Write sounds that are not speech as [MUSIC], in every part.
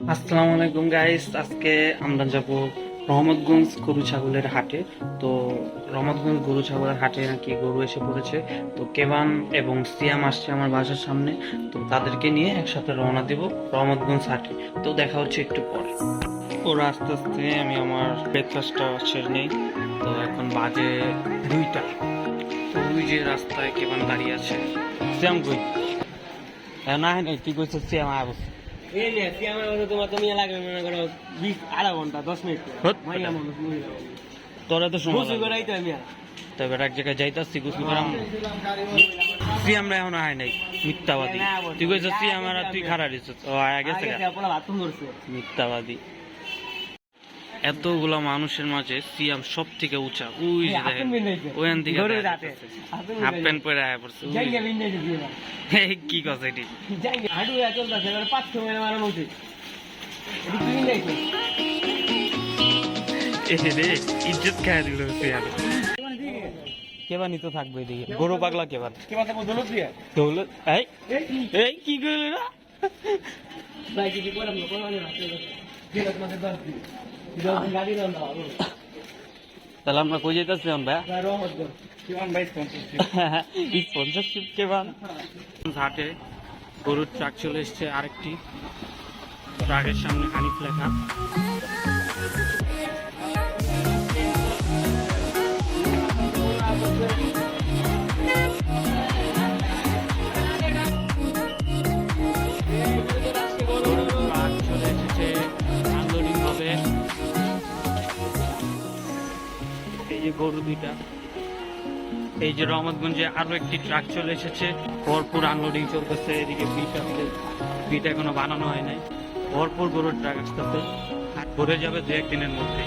আসসালামু আলাইকুম গাইস আজকে আমরা যাব রহমতগঞ্জ গরু ছাগলের হাটে। তো রহমতগঞ্জ গরু ছাগলের হাটে নাকি গরু এসে পড়েছে। তো কেবান এবং সিয়াম আসছে আমার বাসার সামনে। তো তাদেরকে নিয়ে একসাথে রওনা দিব রহমতগঞ্জ হাটে। তো দেখা হচ্ছে একটু পর। ওরা আস্তে আস্তে আমি আমার ব্রেকফাস্টটা ছেড়ে নেই। তো এখন বাজে দুইটা। তো ওই যে রাস্তায় কেবান দাঁড়িয়ে আছে। সিয়াম কই? না কি কইছে? সিয়াম আবস এই নে, তোমার তো লাগবে মনে করো বিশ আধা ঘণ্টা দশ মিনিট। মাইয়া মানুষ মহিলা মানুষ। তোরা তো সময় গোসল করাই তো আমি তবে এক জায়গায় যাইতাছি গোসল করাম। তুই আমরা এখন আয় নাই মিথ্যাবাদী। তুই কইছিস আর তুই খারাপ দিছিস ও আয় গেছে। মিথ্যাবাদী। এতগুলা মানুষের মাঝে সিয়াম সব থেকে উঁচা ওই যে [LAUGHS] এই হাফ দেখেন প্যান্ট থেকে। হাফ পরে আয় পড়ছে কি কথা এটি? জাঙ্গিয়া হাঁটু চলতেছে, এবারে পাঁচ ছয় মাইল মারানো উচিত। এটি কি বিন্দাইছে? এ রে ইজ্জত খায় দিল সিয়াম। কেবা নিতে থাকবে এদিকে। গরু পাগলা কেবা। কে মাথা দৌলত দিয়ে? দৌলত? এই এই কি? এই কি করলি না ভাই, কিছু করলাম না, করলাম না, ঠিক তাহলে আমরা কই যেতেছি এখন [LAUGHS] ভাই। কিমান? স্পন্সরশিপ কে ঘাটে গরুর ট্রাক চলে এসছে আরেকটি ট্রাকের সামনে হানিফ লেখা দুইটা এই যে রহমতগঞ্জে আরও একটি ট্রাক চলে এসেছে। ভরপুর আনলোডিং চলতেছে, এদিকে বিট বিট এখনও বানানো হয় নাই। ভরপুর গরুর ট্রাক আসতেছে ভরে যাবে দু একদিনের মধ্যে।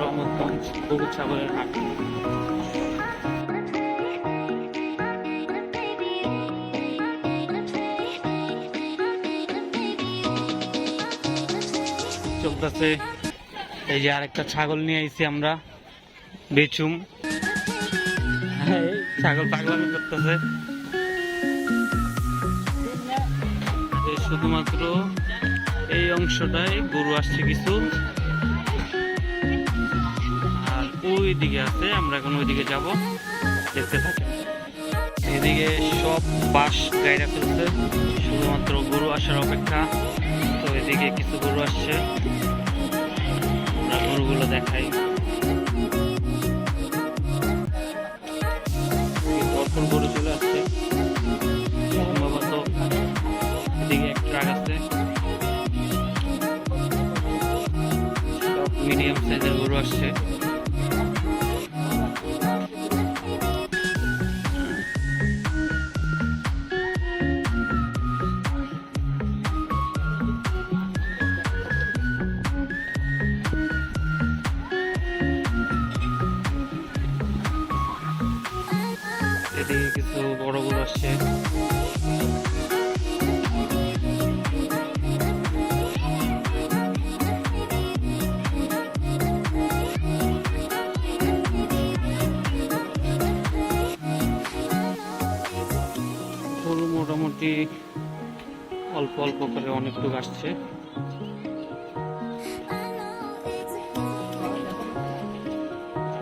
রহমতগঞ্জ গরু ছাগলের হাট। চলতেছে এই যে আরেকটা ছাগল নিয়ে আইছি আমরা, বেচুম। ছাগল পাগলামি করতেছে। শুধুমাত্র এই অংশটায় গরু আসছে কিছু। আর ওই দিকে আছে, আমরা এখন ওইদিকে যাব। দেখতে থাকি। এদিকে সব বাস গাইরা ফেলছে, শুধুমাত্র গরু আসার অপেক্ষা। তো এদিকে কিছু গরু আসছে। গরুগুলো দেখাই। গরু চলে আসছে। সম্ভবত মিডিয়াম সাইজের গরু আসছে। আসছে গরু মোটামুটি অল্প অল্প করে অনেকটুকু আসছে।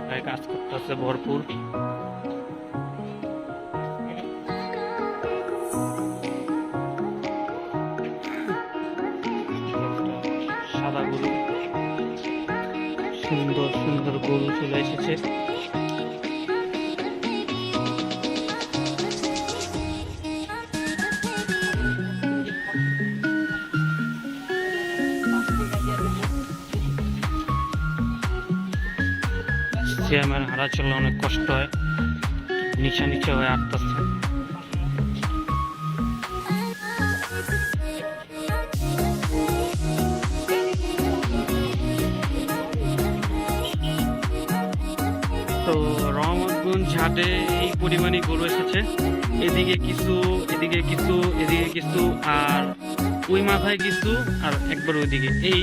তাই কাজ করতেছে ভরপুর। সুন্দর সুন্দর গরু চলে এসেছে। হারা চললে অনেক কষ্ট হয়। নিচা নিচে হয়ে আসতেছে তো রহমতগঞ্জ হাটে এই পরিমাণে গরু এসেছে। এদিকে কিছু এদিকে কিছু এদিকে কিছু আর ওই মাথায় কিছু আর একবার ওইদিকে। এই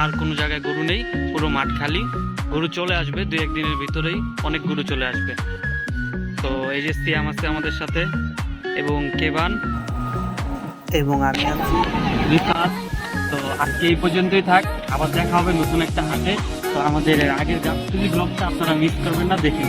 আর কোনো জায়গায় গরু নেই পুরো মাঠ খালি। গরু চলে আসবে দু একদিনের ভিতরেই অনেক গরু চলে আসবে। তো এই যে সিয়াম আছে আমাদের সাথে এবং কেবান। এবং আমি আছি। তো আজকে এই পর্যন্তই থাক। আবার দেখা হবে নতুন একটা হাটে। তো আমাদের আগের গাছগুলি ব্লগটা আপনারা মিস করবেন না দেখে।